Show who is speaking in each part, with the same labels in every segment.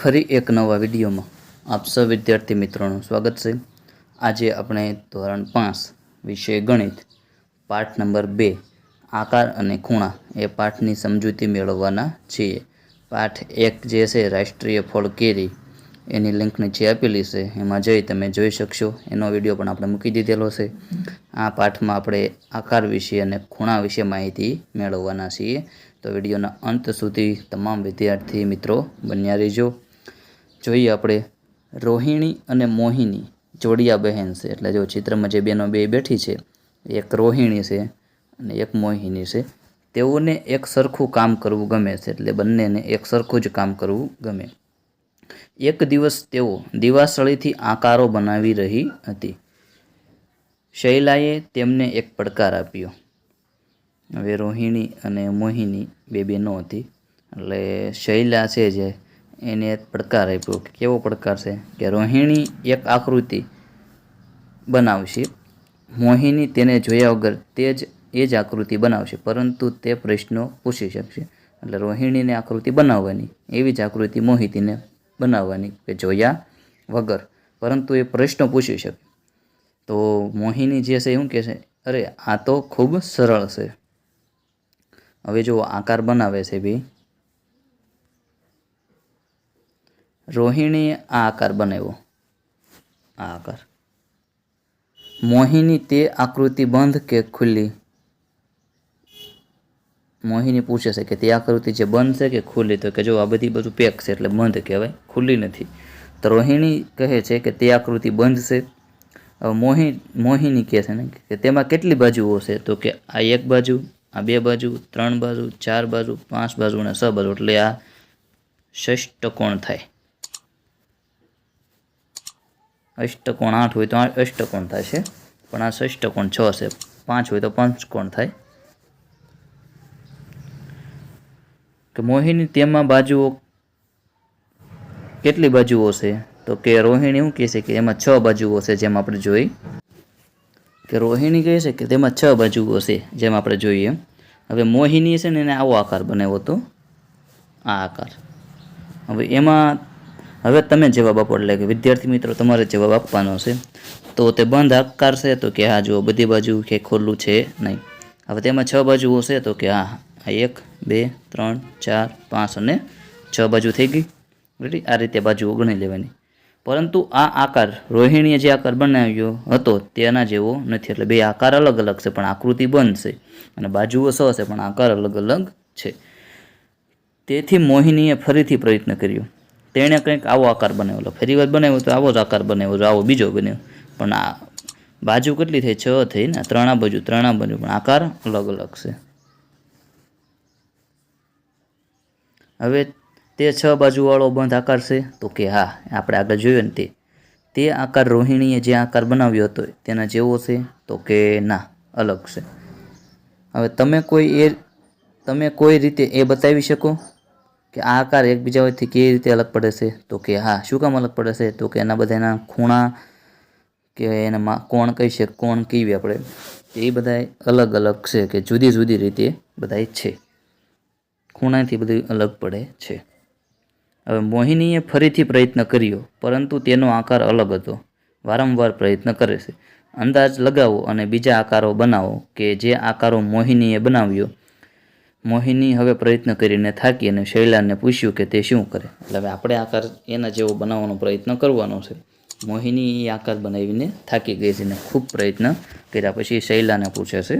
Speaker 1: ફરી એક નવા વિડીયોમાં આપ સૌ વિદ્યાર્થી મિત્રોનું સ્વાગત છે. આજે આપણે ધોરણ પાંચ વિષય ગણિત, પાઠ નંબર બે, આકાર અને ખૂણા એ પાઠની સમજૂતી મેળવવાના છીએ. પાઠ એક જે છે, રાષ્ટ્રીય ફળ કેરી, એની લિંક નીચે આપેલી છે. એમાં જઈ તમે જોઈ શકશો. એનો વીડિયો પણ આપણે મૂકી દીધેલો છે. આ પાઠમાં આપણે આકાર વિશે અને ખૂણા વિશે માહિતી મેળવવાના છીએ. તો વિડીયોના અંત સુધી તમામ વિદ્યાર્થી મિત્રો બન્યા રહેજો. જોઈએ આપણે. રોહિણી અને મોહિની જોડિયા બહેન છે. એટલે જો ચિત્રમાં જે બેનો બે બેઠી છે, એક રોહિણી છે અને એક મોહિની છે. તેઓને એક સરખું કામ કરવું ગમે છે, એટલે બંનેને એક સરખું જ કામ કરવું ગમે. એક દિવસ તેઓ દિવાસળીથી આકારો બનાવી રહી હતી. શૈલાએ તેમને એક પડકાર આપ્યો. હવે રોહિણી અને મોહિની બે બહેનો હતી. એટલે શૈલા છે જે એને પડકાર આપ્યો કે કેવો પડકાર છે કે રોહિણી એક આકૃતિ બનાવશે. મોહિની તેને જોયા વગર તે જ, એ જ આકૃતિ બનાવશે, પરંતુ તે પ્રશ્નો પૂછી શકશે. એટલે રોહિણીને આકૃતિ બનાવવાની, એવી જ આકૃતિ મોહિતીને બનાવવાની કે જોયા વગર, પરંતુ એ પ્રશ્નો પૂછી શકે. તો મોહિની જે છે એવું કહે છે, અરે, આ તો ખૂબ સરળ છે. હવે જો આકાર બનાવે છે બી રોહિણીએ આ આકાર બનાવ્યો. આ આકાર. મોહિની તે આકૃતિ બંધ કે ખુલ્લી? મોહિની પૂછે છે કે તે આકૃતિ જે બંધ છે કે ખુલ્લી? તો કે જો આ બધી બધું પેક છે એટલે બંધ કહેવાય, ખુલ્લી નથી. તો રોહિણી કહે છે કે તે આકૃતિ બંધ છે. મોહી, મોહિની કહે છે ને કે તેમાં કેટલી બાજુઓ છે? તો કે આ એક બાજુ, આ બે બાજુ, ત્રણ બાજુ, ચાર બાજુ, પાંચ બાજુ અને છ બાજુ. એટલે આ ષષ્ટકોણ થાય? અષ્ટકોણ આઠ હોય તો અષ્ટકોણ થાય છે. પણ આ ષષ્ટકોણ છ છે. પાંચ હોય તો પંચકોણ થાય. કે મોહિની તેમાં બાજુઓ કેટલી બાજુઓ છે? તો કે રોહિણી એવું કહે છે કે એમાં છ બાજુઓ છે જેમ આપણે જોઈ. કે રોહિણી કહે છે કે તેમાં છ બાજુઓ છે જેમ આપણે જોઈએ. હવે મોહિની છે ને એને આવો આકાર બનાવ્યો હતો. આ આકાર. હવે એમાં હવે તમે જવાબ આપો એટલે કે વિદ્યાર્થી મિત્રો, તમારે જવાબ આપવાનો છે. તો તે બંધ આકાર છે તો કે હા, જુઓ, બધી બાજુ કે ખુલ્લું છે નહીં. હવે તેમાં છ બાજુઓ છે તો કે હા એક, બે, ત્રણ, ચાર, પાંચ અને છ બાજુ થઈ ગઈ. રેડી આ રીતે બાજુઓ ગણી લેવાની. પરંતુ આ આકાર રોહિણીએ જે આકાર બનાવ્યો હતો તેના જેવો નથી. એટલે બે આકાર અલગ અલગ છે, પણ આકૃતિ છે અને બાજુઓ છે, પણ આકાર અલગ અલગ છે. તેથી મોહિનીએ ફરીથી પ્રયત્ન કર્યો. તેણે કંઈક આવો આકાર બનાવેલો ફરી વાર બનાવ્યો તો આવો જ આકાર બનાવ્યો, જો આવો બીજો બન્યો. પણ આ બાજુ કેટલી થઈ? છ થઈ ને ત્રણા બાજુ ત્રણા બાજુ. પણ આકાર અલગ અલગ છે. હવે તે છ બાજુવાળો બંધ આકાર છે? તો કે હા, આપણે આગળ જોયું ને તે. તે આકાર રોહિણીએ જે આકાર બનાવ્યો હતો, તેના જેવો છે? તો કે ના, અલગ છે. હવે તમે કોઈ એ, તમે કોઈ રીતે એ બતાવી શકો? કે આ આકાર એકબીજાથી કેવી રીતે અલગ પડે છે? તો કે હા, શું કામ અલગ પડે છે? તો કે એના બધા એના ખૂણા કે એના કોણ કહી છે, કોણ કહીએ આપણે, એ બધા અલગ અલગ છે કે જુદી જુદી રીતે બધા છે. ખૂણાથી બધું અલગ પડે છે. હવે મોહિનીએ ફરીથી પ્રયત્ન કર્યો, પરંતુ તેનો આકાર અલગ હતો. વારંવાર પ્રયત્ન કરે છે. અંદાજ લગાવો અને બીજા આકારો બનાવો કે જે આકારો મોહિનીએ બનાવ્યો મોહિની હવે પ્રયત્ન કરીને થાકી અને શૈલાને પૂછ્યું કે તે શું કરે? એટલે હવે આપણે આકાર એના જેવો બનાવવાનો પ્રયત્ન કરવાનો છે. મોહિની એ આકાર બનાવીને થાકી ગઈ છે અને ખૂબ પ્રયત્ન કર્યા પછી શૈલાને પૂછે છે,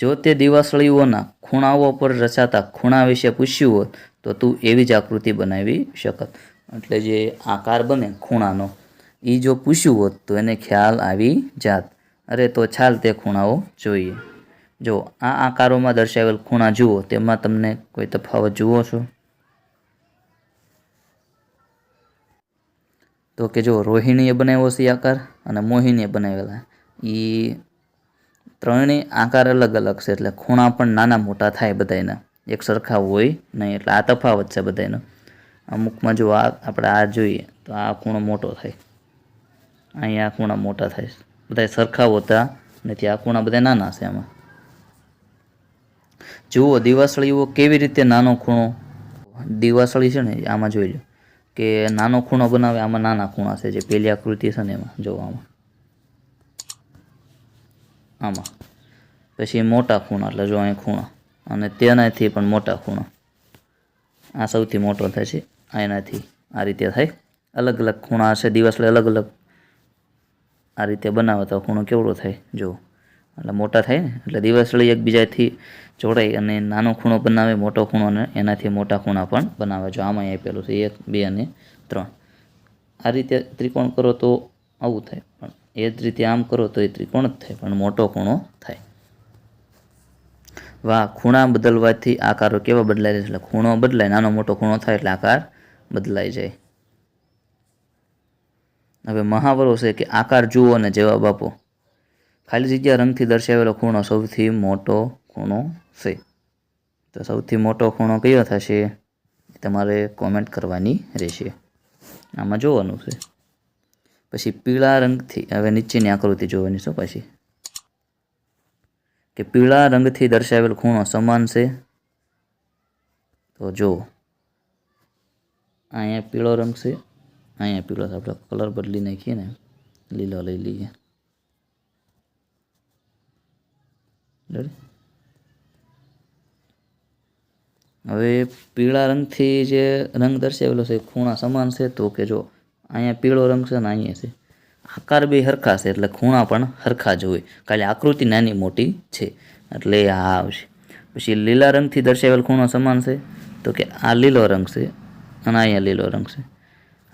Speaker 1: જો તે દિવાસળીઓના ખૂણાઓ પર રચાતા ખૂણા વિશે પૂછ્યું હોત, તો તું એવી જ આકૃતિ બનાવી શકત. એટલે જે આકાર બને ખૂણાનો એ જો પૂછ્યું હોત તો એને ખ્યાલ આવી જાત. અરે તો છાલ તે ખૂણાઓ જોઈએ. જો આ આકારોમાં દર્શાવેલ ખૂણા જુઓ, તેમાં તમને કોઈ તફાવત જુઓ છો? તો કે જો રોહિણીએ બનાવ્યો છે આકાર અને મોહિનીએ બનાવેલા. એ ત્રણેય આકાર અલગ અલગ છે, એટલે ખૂણા પણ નાના મોટા થાય બધાના એક સરખા હોય નહીં, એટલે આ તફાવત છે બધાનો અમુકમાં જો આ, આપણે આ જોઈએ, તો આ ખૂણો મોટો થાય. અહીંયા આ ખૂણા મોટા થાય બધા સરખા હોતા નથી, આ ખૂણા બધા નાના છે આમાં. જુઓ, દિવાસળીઓ કેવી રીતે નાનો ખૂણો, દિવાસળી છે ને, આમાં જોઈ લો, કે નાનો ખૂણો બનાવે, આમાં નાના ખૂણા છે, જે પહેલી આકૃતિ છે ને એમાં જો આમાં. આમાં. પછી મોટા ખૂણા, એટલે જો અહીં ખૂણા, અને તેનાથી પણ મોટા ખૂણા. આ સૌથી મોટો થાય છે એનાથી આ રીતે થાય. અલગ અલગ ખૂણા હશે દિવસલે અલગ અલગ આ રીતે બનાવે તો ખૂણો કેવડો થાય જો એટલે મોટા થાય ને. એટલે દિવસળી એકબીજાથી જોડાય અને નાનો ખૂણો બનાવે, મોટો ખૂણો અને એનાથી મોટા ખૂણા પણ બનાવે. જો આમાં આપેલું છે, એક, બે અને ત્રણ. આ રીતે ત્રિકોણ કરો તો આવું થાય. પણ એ જ રીતે આમ કરો તો એ ત્રિકોણ જ થાય, પણ મોટો ખૂણો થાય. વાહ, ખૂણા બદલવાથી આકારો કેવા બદલાય એટલે ખૂણો બદલાય, નાનો મોટો ખૂણો થાય એટલે આકાર બદલાઈ જાય. હવે મહાવરો છે કે આકાર જુઓ અને જવાબ આપો. ખાલી જગ્યા રંગથી દર્શાવેલો ખૂણો સૌથી મોટો ખૂણો છે. તો સૌથી મોટો ખૂણો કયો થશે? તમારે કોમેન્ટ કરવાની રહેશે. આમાં જોવાનું છે. પછી પીળા રંગથી, હવે નીચેની આકૃતિ જોવાની છે પછી. કે પીળા રંગથી દર્શાવેલ ખૂણો સમાન છે? તો જો, અહીંયા પીળો રંગ છે, અહીંયા પીળો છે. આપણે કલર બદલી નાખીએ ને, લીલો લઈ લઈએ. હવે પીળા રંગથી જે રંગ દર્શાવેલો છે ખૂણા સમાન છે, તો કે જો અહીંયા પીળો રંગ છે ને અહીંયા છે. આકાર બે હરખા છે, એટલે ખૂણા પણ હરખા જ હોય. ખાલી આકૃતિ નાની મોટી છે, એટલે આ આવશે. પછી લીલા રંગથી દર્શાવેલ ખૂણો સમાન છે, તો કે આ લીલો રંગ છે અને અહીંયા લીલો રંગ છે.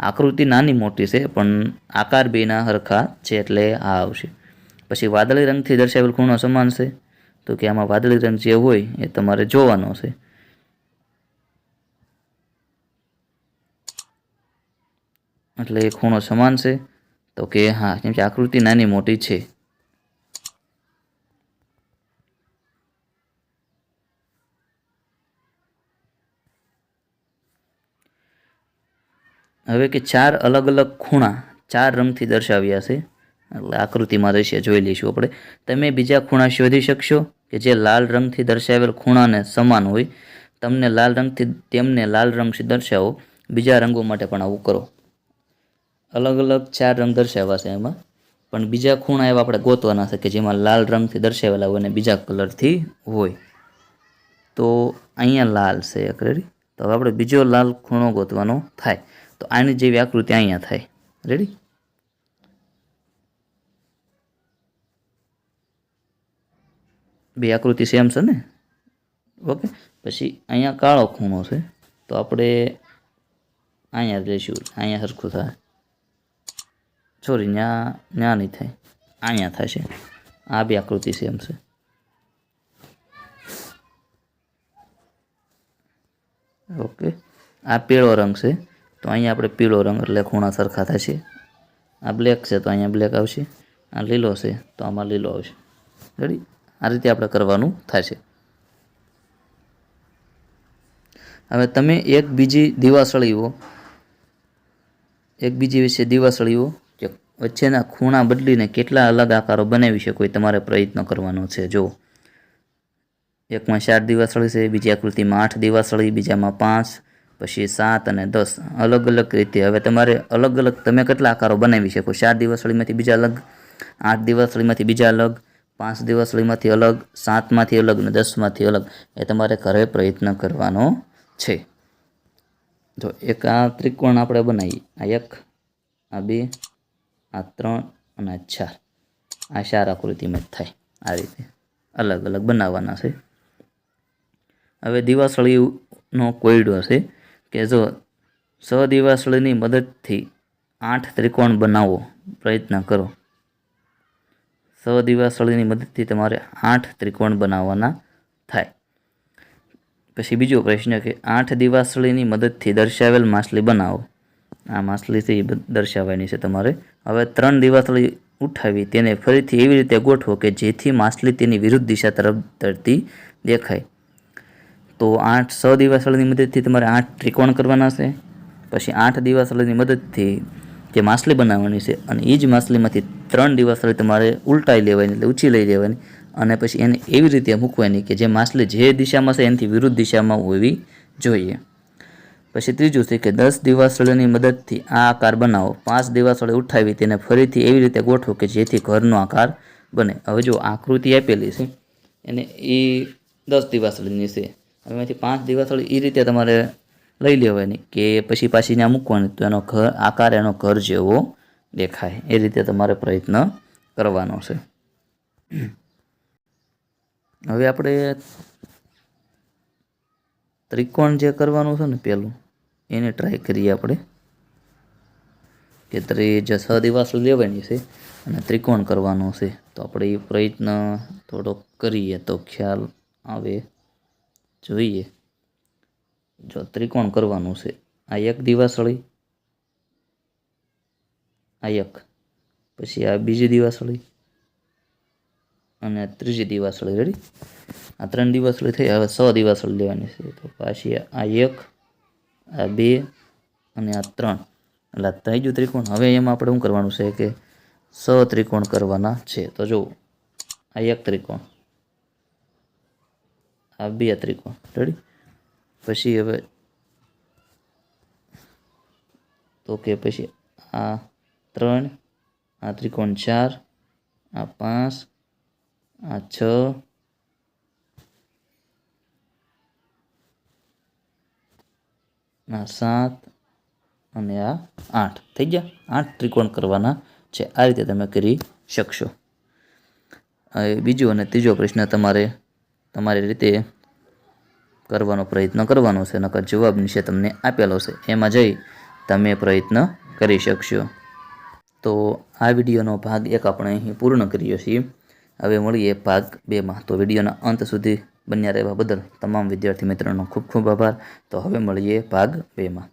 Speaker 1: આકૃતિ નાની મોટી છે, પણ આકાર બેના હરખા છે, એટલે આ આવશે. પછી વાદળી રંગથી દર્શાવેલ ખૂણો સમાન છે તો કે આમાં વાદળી રંગ જે હોય એ તમારે જોવાનો છે. એટલે એ ખૂણો સમાન છે. તો કે હા, કેમ કે આકૃતિ નાની મોટી છે. હવે કે ચાર અલગ અલગ ખૂણા ચાર રંગથી દર્શાવ્યા છે. એટલે આકૃતિમાં રહેશે, જોઈ લઈશું આપણે. તમે બીજા ખૂણા શોધી શકશો. કે જે લાલ રંગથી દર્શાવેલ ખૂણાને સમાન હોય, તમને લાલ રંગથી તેમને લાલ રંગથી દર્શાવો. બીજા રંગો માટે પણ આવું કરો. અલગ અલગ ચાર રંગ દર્શાવ્યા છે એમાં. પણ બીજા ખૂણા એવા આપણે ગોતવાના છે કે જેમાં લાલ રંગથી દર્શાવેલા હોય અને બીજા કલરથી હોય. તો અહીંયા લાલ છે રેડી તો હવે આપણે બીજો લાલ ખૂણો ગોતવાનો થાય. તો આની જેવી આકૃતિ અહીંયા થાય. રેડી બે આકૃતિ સેમ છે ને? ઓકે પછી અહીંયા કાળો ખૂણો છે. તો આપણે અહીંયા લઈશું. અહીંયા સરખું થાય. સોરી ત્યાં ત્યાં નહીં થાય. અહીંયા થશે આ બે આકૃતિ સેમ છે. ઓકે આ પીળો રંગ છે. તો અહીંયા આપણે પીળો રંગ એટલે ખૂણા સરખા થશે આ બ્લેક છે તો અહીંયા બ્લેક આવશે. આ લીલો છે તો આમાં લીલો આવશે. રેડી આ રીતે આપણે કરવાનું થશે હવે તમે એક બીજી દિવાસળીઓ, એક બીજી વિશે દિવાસળીઓ કે વચ્ચેના ખૂણા બદલીને કેટલા અલગ આકારો બનાવી શકો એ તમારે પ્રયત્ન કરવાનો છે. જો એકમાં ચાર દિવાસળી છે, બીજી આકૃતિમાં આઠ દિવાસળી, બીજામાં પાંચ, પછી સાત અને દસ. અલગ અલગ રીતે. હવે તમારે અલગ અલગ તમે કેટલા આકારો બનાવી શકો? ચાર દિવસળીમાંથી બીજા અલગ, આઠ દિવસળીમાંથી બીજા અલગ પાંચ દિવાસળીમાંથી અલગ, સાતમાંથી અલગ અને દસમાંથી અલગ એ તમારે ઘરે પ્રયત્ન કરવાનો છે. જો એક આ ત્રિકોણ આપણે બનાવીએ, આ એક, આ બે, આ ત્રણ અને આ ચાર. આ ચાર આકૃતિમાં જ થાય આ રીતે. અલગ અલગ બનાવવાના છે. હવે દિવાસળીનો કોયડો છે કે જો સ દિવાસળીની મદદથી આઠ ત્રિકોણ બનાવો પ્રયત્ન કરો. સદિવાસળીની મદદથી તમારે આઠ ત્રિકોણ બનાવવાના થાય. પછી બીજો પ્રશ્ન કે આઠ દિવાસળીની મદદથી દર્શાવેલ માછલી બનાવો. આ માછલીથી દર્શાવવાની છે તમારે. હવે ત્રણ દિવાસળી ઉઠાવી તેને ફરીથી એવી રીતે ગોઠવો કે જેથી માછલી તેની વિરુદ્ધ દિશા તરફ તરતી દેખાય. તો આઠ, સ દિવાસળીની મદદથી તમારે આઠ ત્રિકોણ કરવાના છે. પછી આઠ દિવાસળીની મદદથી જે માછલી બનાવવાની છે અને એ જ માછલીમાંથી ત્રણ દિવાસળી તમારે ઉલટાઈ લેવાની એટલે ઉછી લઈ લેવાની અને પછી એને એવી રીતે મૂકવાની કે જે માછલી જે દિશામાં છે એનાથી વિરુદ્ધ દિશામાં હોવી જોઈએ. પછી ત્રીજું છે કે દસ દિવાસળીની મદદથી આ આકાર બનાવો. પાંચ દિવાસળી ઉઠાવી તેને ફરીથી એવી રીતે ગોઠવો કે જેથી ઘરનો આકાર બને. હવે જો આકૃતિ આપેલી છે, એને એ દસ દિવાસળીની છે. એમાંથી પાંચ દિવાસળી એ રીતે તમારે લઈ લેવાની કે પછી પાછી ત્યાં મૂકવાની, તો એનો ઘર, આકાર એનો ઘર જેવો દેખાય. એ રીતે તમારે પ્રયત્ન કરવાનો છે. હવે આપણે ત્રિકોણ જે કરવાનું છે ને પહેલું એને ટ્રાય કરીએ આપણે. કે ત્રી છ દિવસ લેવાની છે અને ત્રિકોણ કરવાનો છે. તો આપણે એ પ્રયત્ન થોડોક કરીએ તો ખ્યાલ આવે. જોઈએ. જો ત્રિકોણ કરવાનું છે. આ એક દિવાસળી, આ એક. પછી આ બીજી દિવાસળી અને ત્રીજી દિવાસળી રેડી આ ત્રણ દિવાસળી થઈ, હવે સો દિવાસળી લેવાની છે. તો પાછી આ એક, આ બે અને આ ત્રણ. એટલે ત્રીજું ત્રિકોણ, હવે એમાં આપણે શું કરવાનું છે કે સ ત્રિકોણ કરવાના છે. તો જો આ એક ત્રિકોણ, આ બે ત્રિકોણ. રેડી પછી હવે તો કે પછી આ ત્રણ, આ ત્રિકોણ ચાર, આ પાંચ, આ છ, આ સાત અને આ આઠ. થઈ ગયા? આઠ ત્રિકોણ કરવાના છે. આ રીતે તમે કરી શકશો. બીજો અને ત્રીજો પ્રશ્ન તમારે, તમારી રીતે કરવાનો પ્રયત્ન કરવાનો છે, નકર જવાબ નીચે તમને આપેલો છે. એમાં જઈ તમે પ્રયત્ન કરી શકશો. તો આ વિડીયોનો ભાગ એક આપણે અહીં પૂર્ણ કરીએ છીએ. હવે મળીએ ભાગ બેમાં. તો વિડીયોના અંત સુધી બન્યા રહેવા બદલ તમામ વિદ્યાર્થી મિત્રોનો ખૂબ ખૂબ આભાર. તો હવે મળીએ ભાગ બેમાં.